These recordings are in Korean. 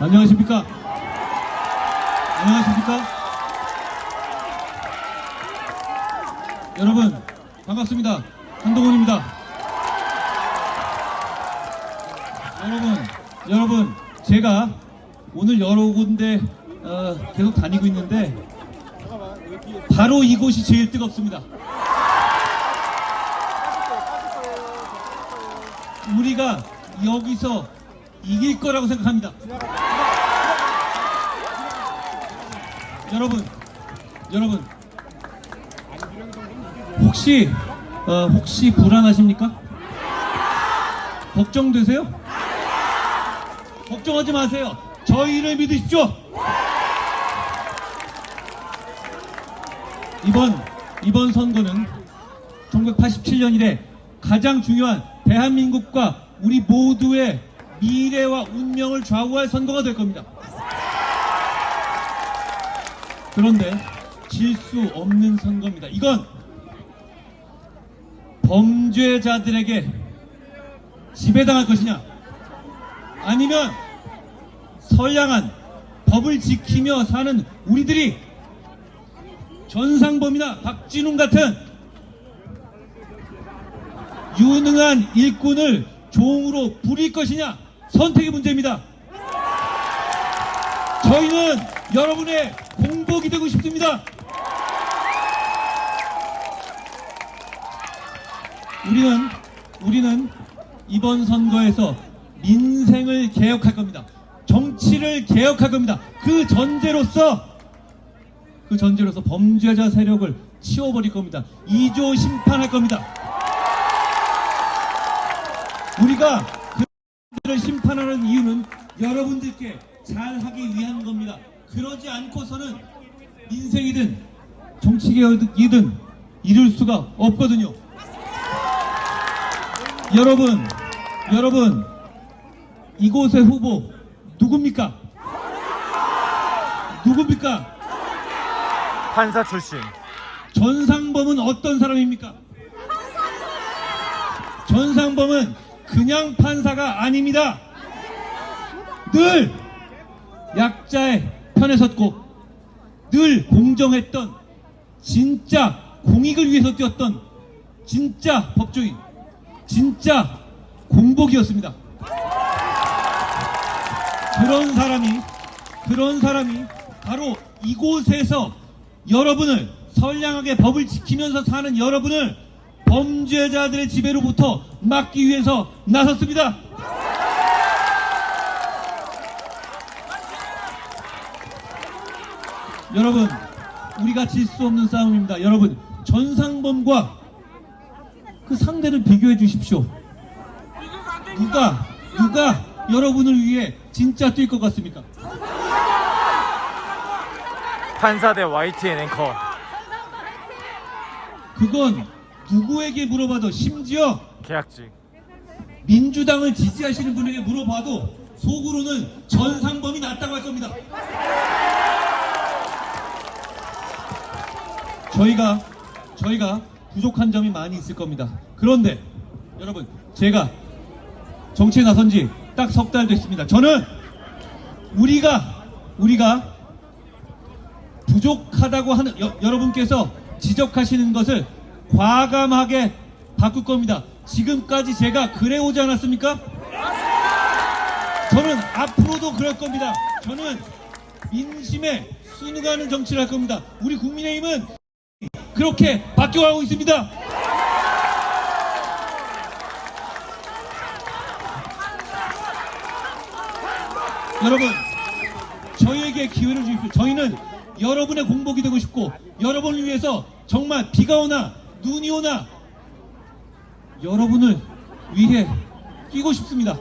안녕하십니까? 안녕하십니까? 여러분, 반갑습니다. 한동훈입니다. 여러분, 여러분, 제가 오늘 여러 군데 어, 계속 다니고 있는데 바로 이곳이 제일 뜨겁습니다. 우리가 여기서 이길 거라고 생각합니다. 여러분, 여러분, 혹시 어, 혹시 불안하십니까? 걱정되세요? 걱정하지 마세요. 저희를 믿으십시오. 이번 이번 선거는 1987년 이래 가장 중요한 대한민국과 우리 모두의 미래와 운명을 좌우할 선거가 될 겁니다. 그런데 질 수 없는 선거입니다. 이건 범죄자들에게 지배당할 것이냐 아니면 선량한 법을 지키며 사는 우리들이 전상범이나 박진웅 같은 유능한 일꾼을 종으로 부릴 것이냐 선택의 문제입니다. 저희는 여러분의 공복이 되고 싶습니다. 우리는 우리는 이번 선거에서 민생을 개혁할 겁니다. 정치를 개혁할 겁니다. 그 전제로서 그 전제로서 범죄자 세력을 치워버릴 겁니다. 2조 심판할 겁니다. 우리가 그들을 심판하는 이유는 여러분들께 잘하기 위한 겁니다. 그러지 않고서는 민생이든 정치개혁이든 이룰 수가 없거든요. 여러분, 여러분, 이곳의 후보 누굽니까? 누굽니까? 판사 출신 전상범은 어떤 사람입니까? 전상범은 그냥 판사가 아닙니다. 늘 약자의 편에 섰고 늘 공정했던 진짜 공익을 위해서 뛰었던 진짜 법조인, 진짜 공복이었습니다. 그런 사람이 그런 사람이 바로 이곳에서 여러분을 선량하게 법을 지키면서 사는 여러분을 범죄자들의 지배로부터 막기 위해서 나섰습니다. 여러분, 우리가 질 수 없는 싸움입니다. 여러분, 전상범과 그 상대를 비교해 주십시오. 누가 누가 여러분을 위해 진짜 뛸 것 같습니까? 판사 대 YTN 앵커 그건 누구에게 물어봐도 심지어 계약직 민주당을 지지하시는 분에게 물어봐도 속으로는 전상범이 낫다고 할 겁니다. 저희가 저희가 부족한 점이 많이 있을 겁니다. 그런데 여러분 제가 정치에 나선 지 딱 석 달 됐습니다. 저는 우리가 우리가 부족하다고 하는 여, 여러분께서 지적하시는 것을 과감하게 바꿀 겁니다. 지금까지 제가 그래 오지 않았습니까? 저는 앞으로도 그럴 겁니다. 저는 민심에 순응하는 정치를 할 겁니다. 우리 국민의힘은 그렇게 바뀌어가고 있습니다. 여러분, 저희에게 기회를 주십시오. 저희는 여러분의 공복이 되고 싶고, 여러분을 위해서 정말 비가 오나 눈이 오나 여러분을 위해 뛰고 싶습니다.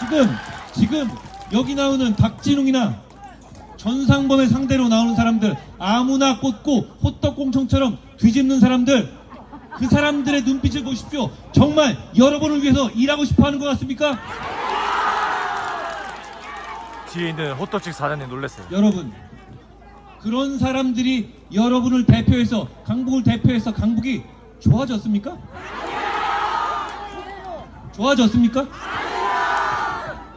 지금, 지금 여기 나오는 박진웅이나 전상범의 상대로 나오는 사람들, 아무나 꽂고 호떡공청처럼 뒤집는 사람들, 그 사람들의 눈빛을 보십시오. 정말 여러분을 위해서 일하고 싶어 하는 것 같습니까? 뒤에 있는 호떡집 사장님 놀랐어요 여러분 그런 사람들이 여러분을 대표해서 강북을 대표해서 강북이 좋아졌습니까? 좋아졌습니까?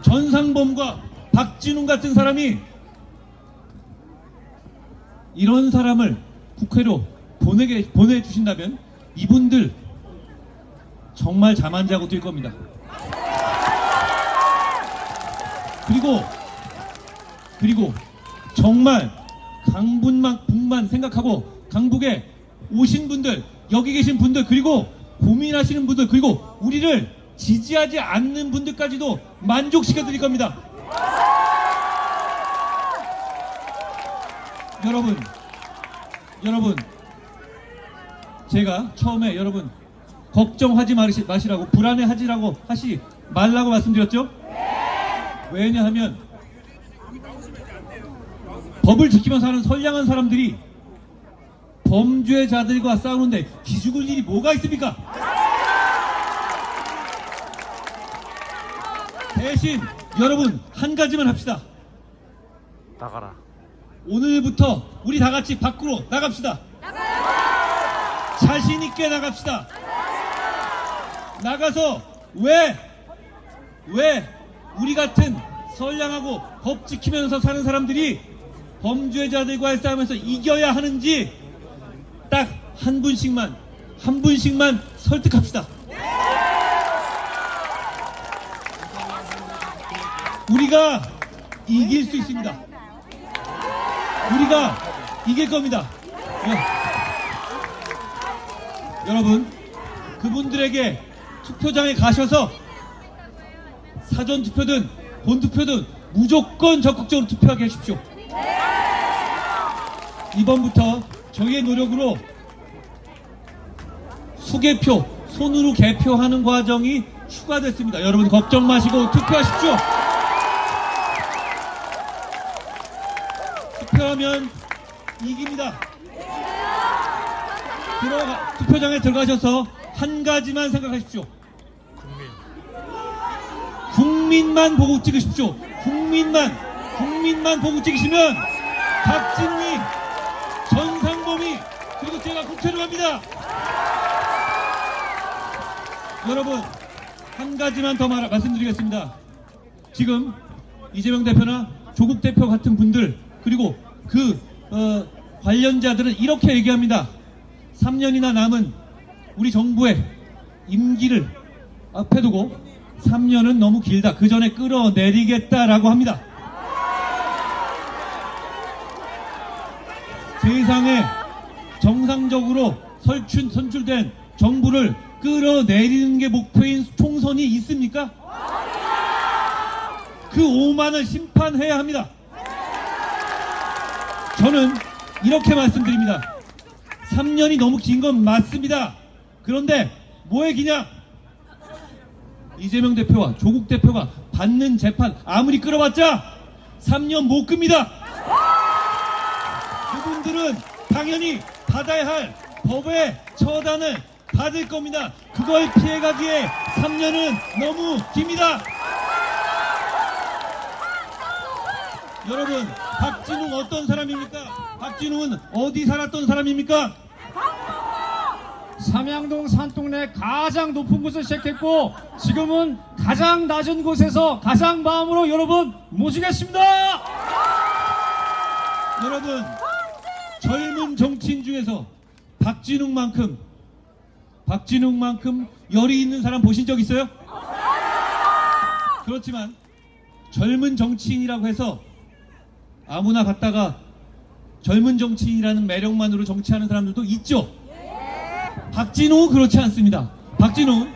전상범과 박진웅 같은 사람이 이런 사람을 국회로 보내게 보내주신다면 이분들 정말 잠안 자고 뛸 겁니다. 그리고 그리고 정말 강분만 북만 생각하고 강북에 오신 분들 여기 계신 분들 그리고 고민하시는 분들 그리고 우리를 지지하지 않는 분들까지도 만족시켜 드릴 겁니다. 여러분 여러분 제가 처음에 여러분 걱정하지 마시, 마시라고 불안해하지라고 하시 말라고 말씀드렸죠? 왜냐하면 법을 지키면서 사는 선량한 사람들이 범죄자들과 싸우는데 기죽을 일이 뭐가 있습니까? 대신 여러분 한 가지만 합시다. 나가라. 오늘부터 우리 다 같이 밖으로 나갑시다. 자신 있게 나갑시다. 나가서 왜, 왜 우리 같은 선량하고 법 지키면서 사는 사람들이 범죄자들과의 싸움에서 이겨야 하는지 딱 한 분씩만, 한 분씩만 설득합시다. 우리가 이길 수 있습니다. 우리가 이길 겁니다. 여- 여러분, 그분들에게 투표장에 가셔서 사전 투표든 본 투표든 무조건 적극적으로 투표하게 하십시오. 이번부터 저희의 노력으로 수개표, 손으로 개표하는 과정이 추가됐습니다. 여러분 걱정 마시고 투표하십시오. 투표하면 이깁니다. 들어가, 투표장에 들어가셔서 한 가지만 생각하십시오. 국민. 국민만 보고 찍으십시오. 국민만, 국민만 보고 찍으시면 박진웅이, 전상범이, 그리고 제가 국회로 갑니다. 여러분, 한 가지만 더 말, 말씀드리겠습니다. 지금 이재명 대표나 조국 대표 같은 분들, 그리고 그, 어, 관련자들은 이렇게 얘기합니다. 3년이나 남은 우리 정부의 임기를 앞에 두고 3년은 너무 길다. 그 전에 끌어내리겠다라고 합니다. 세상에 정상적으로 설춘, 선출된 정부를 끌어내리는 게 목표인 총선이 있습니까? 그 오만을 심판해야 합니다. 저는 이렇게 말씀드립니다. 3년이 너무 긴 건 맞습니다. 그런데 뭐에 기냐? 이재명 대표와 조국 대표가 받는 재판 아무리 끌어봤자 3년 못 끕니다. 그분들은 당연히 받아야 할 법의 처단을 받을 겁니다. 그걸 피해가기에 3년은 너무 깁니다. 여러분, 박진웅 어떤 사람입니까? 박진웅은 어디 살았던 사람입니까? 삼양동 산동네 가장 높은 곳을 시작했고 지금은 가장 낮은 곳에서 가장 마음으로 여러분 모시겠습니다. 여러분 젊은 정치인 중에서 박진웅만큼 박진웅만큼 열이 있는 사람 보신 적 있어요? 그렇지만 젊은 정치인이라고 해서 아무나 갔다가 젊은 정치인이라는 매력만으로 정치하는 사람들도 있죠. 박진웅은 그렇지 않습니다. 박진웅은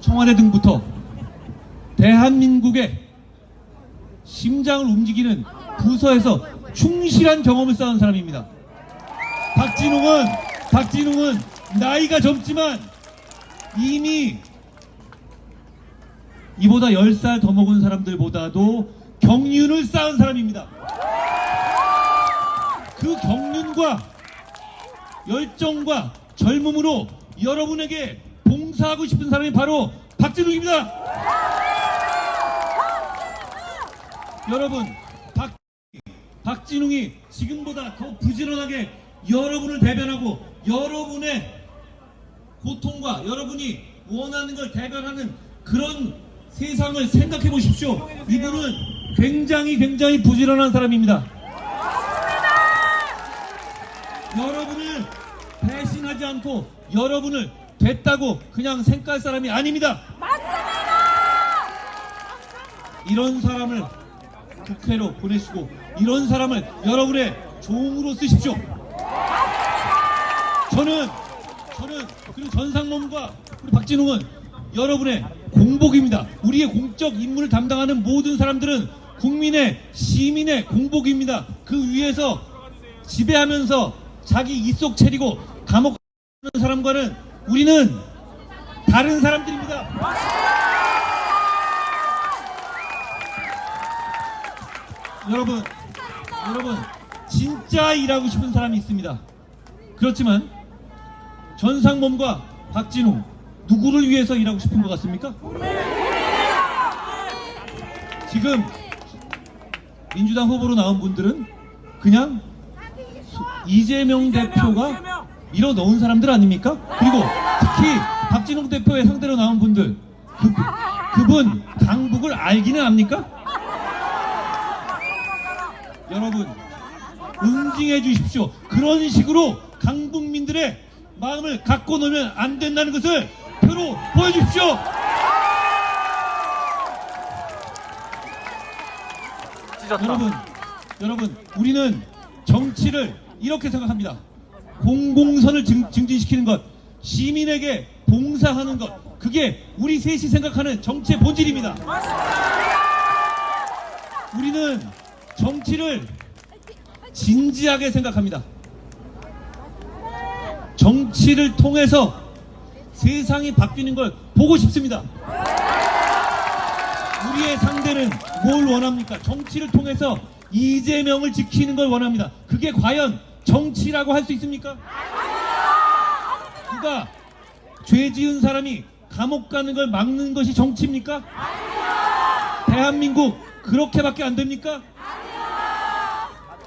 청와대 등부터 대한민국의 심장을 움직이는 부서에서 충실한 경험을 쌓은 사람입니다. 박진웅은 박진웅은 나이가 젊지만 이미 이보다 10살 더 먹은 사람들보다도 경륜을 쌓은 사람입니다. 그 경륜과 열정과 젊음으로 여러분에게 봉사하고 싶은 사람이 바로 박진웅입니다. 여러분, 박, 박진웅이 지금보다 더 부지런하게 여러분을 대변하고 여러분의 고통과 여러분이 원하는 걸 대변하는 그런 세상을 생각해 보십시오. 이분은 굉장히 굉장히 부지런한 사람입니다. 여러분을 배신하지 않고 여러분을 됐다고 그냥 생각할 사람이 아닙니다. 이런 사람을 국회로 보내시고 이런 사람을 여러분의 종으로 쓰십시오. 저는 저는 그리고 전상범과 우리 박진웅은 여러분의 공복입니다. 우리의 공적 임무를 담당하는 모든 사람들은 국민의 시민의 공복입니다. 그 위에서 지배하면서 자기 이속 차리고 감옥 가는 사람과는 우리는 다른 사람들입니다. 여러분, 여러분, 진짜 일하고 싶은 사람이 있습니다. 그렇지만 전상범과 박진웅 누구를 위해서 일하고 싶은 것 같습니까? 지금 민주당 후보로 나온 분들은 그냥 수- 이재명 대표가 밀어 넣은 사람들 아닙니까? 그리고 특히 박진웅 대표의 상대로 나온 분들 그, 그분 강북을 알기는 압니까? 여러분 응징해 주십시오. 그런 식으로 강북민들의 마음을 갖고 놀면 안 된다는 것을 표로 보여주십시오. 찢었다. 여러분, 여러분, 우리는 정치를 이렇게 생각합니다. 공공선을 증, 증진시키는 것, 시민에게 봉사하는 것, 그게 우리 셋이 생각하는 정치의 본질입니다. 우리는 정치를 진지하게 생각합니다. 정치를 통해서 세상이 바뀌는 걸 보고 싶습니다. 우리의 상대는 뭘 원합니까? 정치를 통해서 이재명을 지키는 걸 원합니다. 그게 과연 정치라고 할 수 있습니까? 누가 죄 지은 사람이 감옥 가는 걸 막는 것이 정치입니까? 대한민국 그렇게밖에 안 됩니까?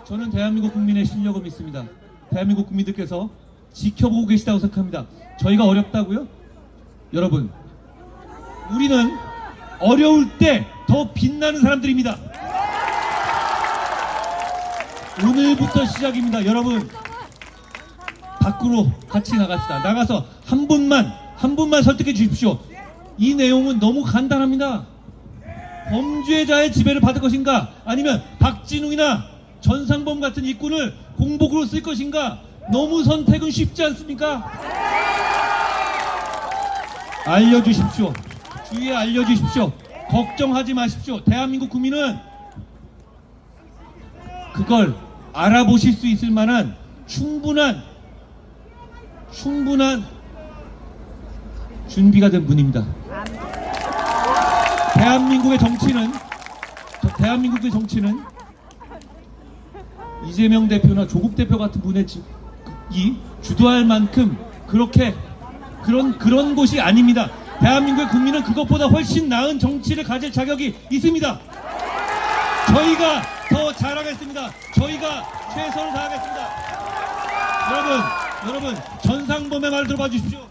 저는 대한민국 국민의 실력을 믿습니다. 대한민국 국민들께서 지켜보고 계시다고 생각합니다. 저희가 어렵다고요? 여러분, 우리는 어려울 때 더 빛나는 사람들입니다. 오늘부터 시작입니다. 여러분, 밖으로 같이 나갑시다. 나가서 한 분만, 한 분만 설득해 주십시오. 이 내용은 너무 간단합니다. 범죄자의 지배를 받을 것인가? 아니면 박진웅이나 전상범 같은 일꾼을 공복으로 쓸 것인가? 너무 선택은 쉽지 않습니까? 알려주십시오. 주위에 알려주십시오. 걱정하지 마십시오. 대한민국 국민은 그걸 알아보실 수 있을 만한 충분한 충분한 준비가 된 분입니다. 대한민국의 정치는 저- 대한민국의 정치는 이재명 대표나 조국 대표 같은 분의 지- 이 주도할 만큼 그렇게 그런 그런 곳이 아닙니다. 대한민국의 국민은 그것보다 훨씬 나은 정치를 가질 자격이 있습니다. 저희가 더 잘하겠습니다. 저희가 최선을 다하겠습니다. 여러분, 여러분 전상범의 말 들어봐 주십시오.